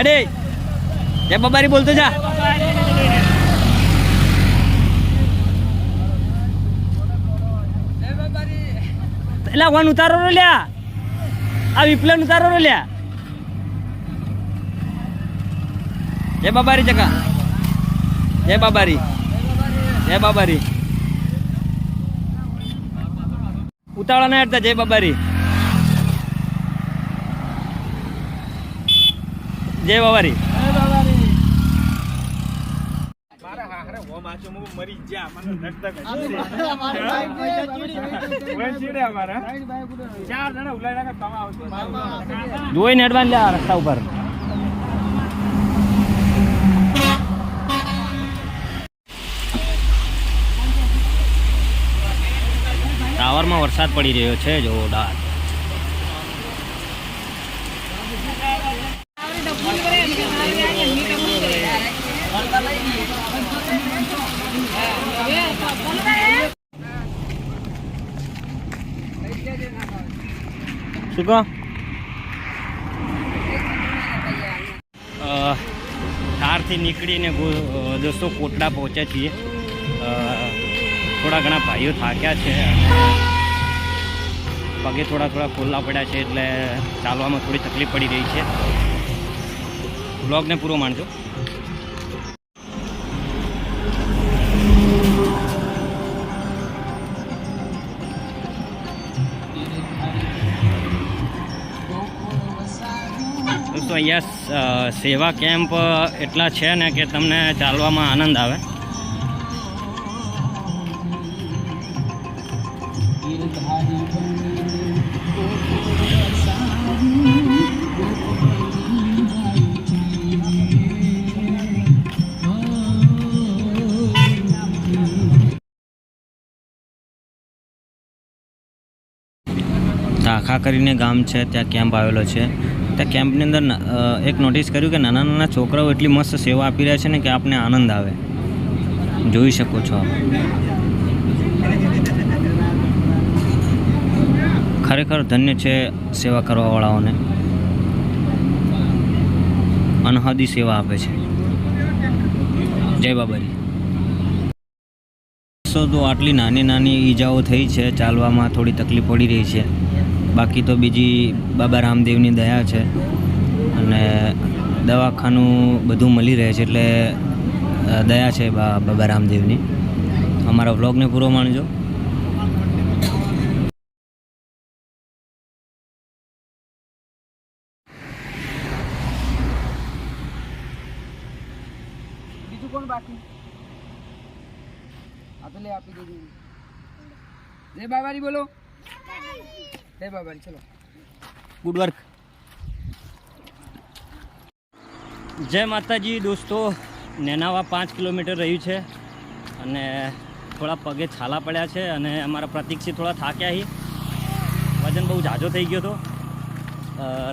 એડે જય બાબારી બોલતો જા. એટલે વન ઉતારો રો લ્યા. આ વિપ્લન ઉતારો રો લ્યા. જય બાબારી ચકા. જય બાબારી. જય બાબારી. ઉતાળા ના હેડતા જય બાબારી. જય બાબારી જોઈને હેડવાન લે રસ્તા ઉપર. ટાવરમાં વરસાદ પડી રહ્યો છે જોરદાર. શું કહો? અ, નીકળીને દોસ્તો કોટડા પહોંચ્યા છીએ. થોડા ઘણા ભાઈઓ થાક્યા છે. પગે થોડા થોડા ખોલ્લા પડ્યા છે એટલે ચાલવામાં થોડી તકલીફ પડી રહી છે. બ્લોગને પૂરો માણજો. દોસ્તો, અહીંયા સેવા કેમ્પ એટલા છે ને કે તમને ચાલવામાં આનંદ આવે. તાખા કરીને ગામ છે, ત્યાં કેમ્પ આવેલો છે. ત્યાં કેમ્પની અંદર એક નોટિસ કર્યું કે નાના નાના છોકરાઓ એટલી મસ્ત સેવા આપી રહ્યા છે ને કે આપને આનંદ આવે. જોઈ શકો છો ખરેખર ધન્ય છે સેવા કરવાવાળાઓને. અનહદી સેવા આપે છે. જય બાબાજી. તો આટલી નાની નાની ઈજાઓ થઈ છે, ચાલવામાં થોડી તકલીફ પડી રહી છે. બાકી તો બીજી બાબા રામદેવની દયા છે અને દવાખાનું બધું મળી રહે છે એટલે દયા છે બાબા રામદેવની. અમારા વ્લોગને પૂરો માણજો. બાકી? આપી દેજો. જય બાબારી બોલો. જય બાબારી ચલો. ગુડ વર્ક જય માતાજી દોસ્તો, નેનાવા પાંચ કિલોમીટર રહ્યું છે અને થોડા પગે છાલા પડ્યા છે અને અમારા પ્રતિક્ષિત થોડા થાક્યા હી. વજન બહુ ઝાઝો થઈ ગયો હતો.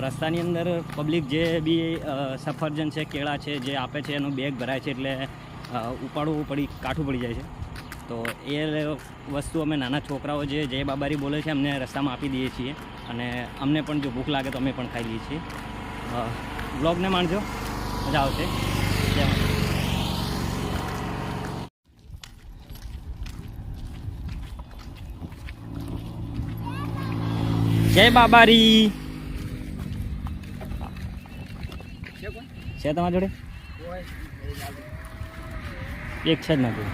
રસ્તાની અંદર પબ્લિક જે બી સફરજન છે, કેળા છે, જે આપે છે, એનો બેગ ભરાય છે એટલે ઉપાડવું પડી, કાઠું પડી જાય છે. તો એ વસ્તુ અમે નાના છોકરાઓ જે જય બાબારી બોલે છે અમને રસ્તામાં આપી દઈએ છીએ. અને અમને પણ જો ભૂખ લાગે તો અમે પણ ખાઈ લઈએ છીએ. બ્લોગને માણજો. મજા આવશે. જય જય બાબારી. છે તમારા જોડે? એક છે જ નથી.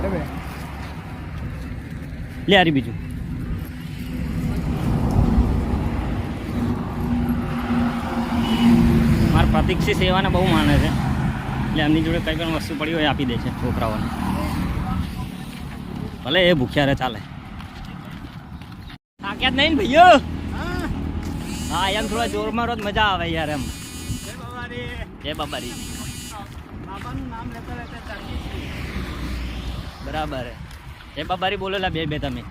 બરાબર. લે આરી બીજું. મારા પ્રતિક્ષી સેવાને બહુ માને છે. એટલે એમની જોડે કંઈ પણ વસ્તુ પડી હોય આપી દે છે છોકરાઓને. ભલે એ ભૂખ્યા રહે ચાલે. થાક્યા જ નહીં ને ભાઈઓ? હા એમ થોડા જોરમાં રોજ મજા આવે યાર એમ. જય બાબારી. બરાબર જય બાબારી બોલો બે બે તમે.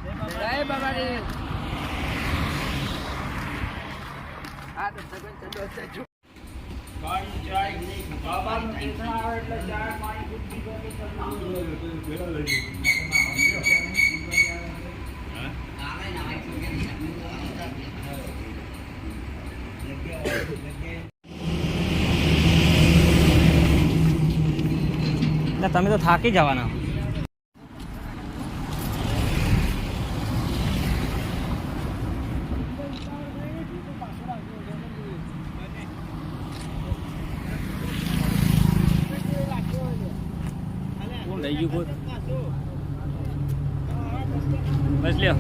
જય તમે તો થાકી જવાના. રહી ગયું કોઈ બસ લ્યો.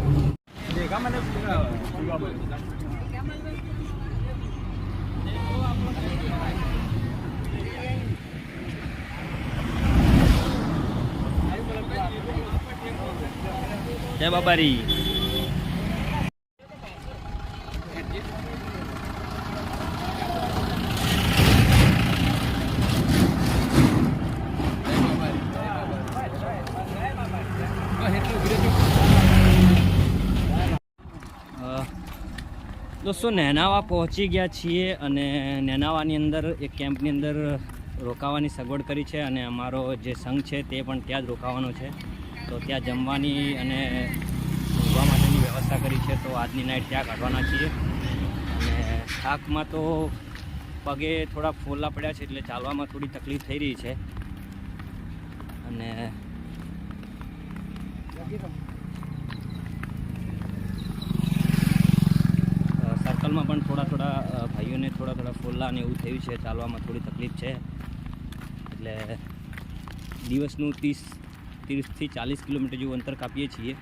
જય બાબારી. દોસ્તો, નેનાવા પહોંચી ગયા છીએ અને નેનાવાની અંદર, એક કેમ્પની અંદર રોકાવાની સગવડ કરી છે અને અમારો જે સંઘ છે તે પણ ત્યાં જ રોકાવાનો છે. તો ત્યાં જમવાની અને ઊંઘવા માટેની વ્યવસ્થા કરી છે, તો આજની નાઇટ ત્યાં કાઢવાના છીએ. અને થાકમાં તો પગે થોડા ફોલા પડ્યા છે, એટલે ચાલવામાં થોડી તકલીફ થઈ રહી છે. અને પણ થોડા થોડા ભાઈઓને થોડા થોડા ફોલ્લા અને એવું થયું છે, ચાલવામાં થોડી તકલીફ છે. એટલે દિવસનું ત્રીસ, ત્રીસથી ચાલીસ કિલોમીટર જેવું અંતર કાપીએ છીએ.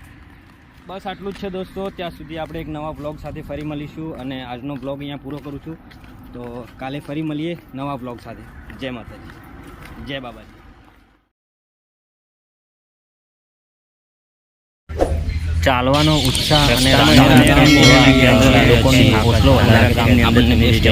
બસ આટલું જ છે દોસ્તો, ત્યાં સુધી આપણે એક નવા બ્લોગ સાથે ફરી મળીશું અને આજનો બ્લોગ અહીંયા પૂરો કરું છું. તો કાલે ફરી મળીએ નવા બ્લોગ સાથે. જય માતાજી. જય બાબાજી. ચાલવાનો ઉત્સાહ અને લોકોની હોસલો વધારે કામની અંદર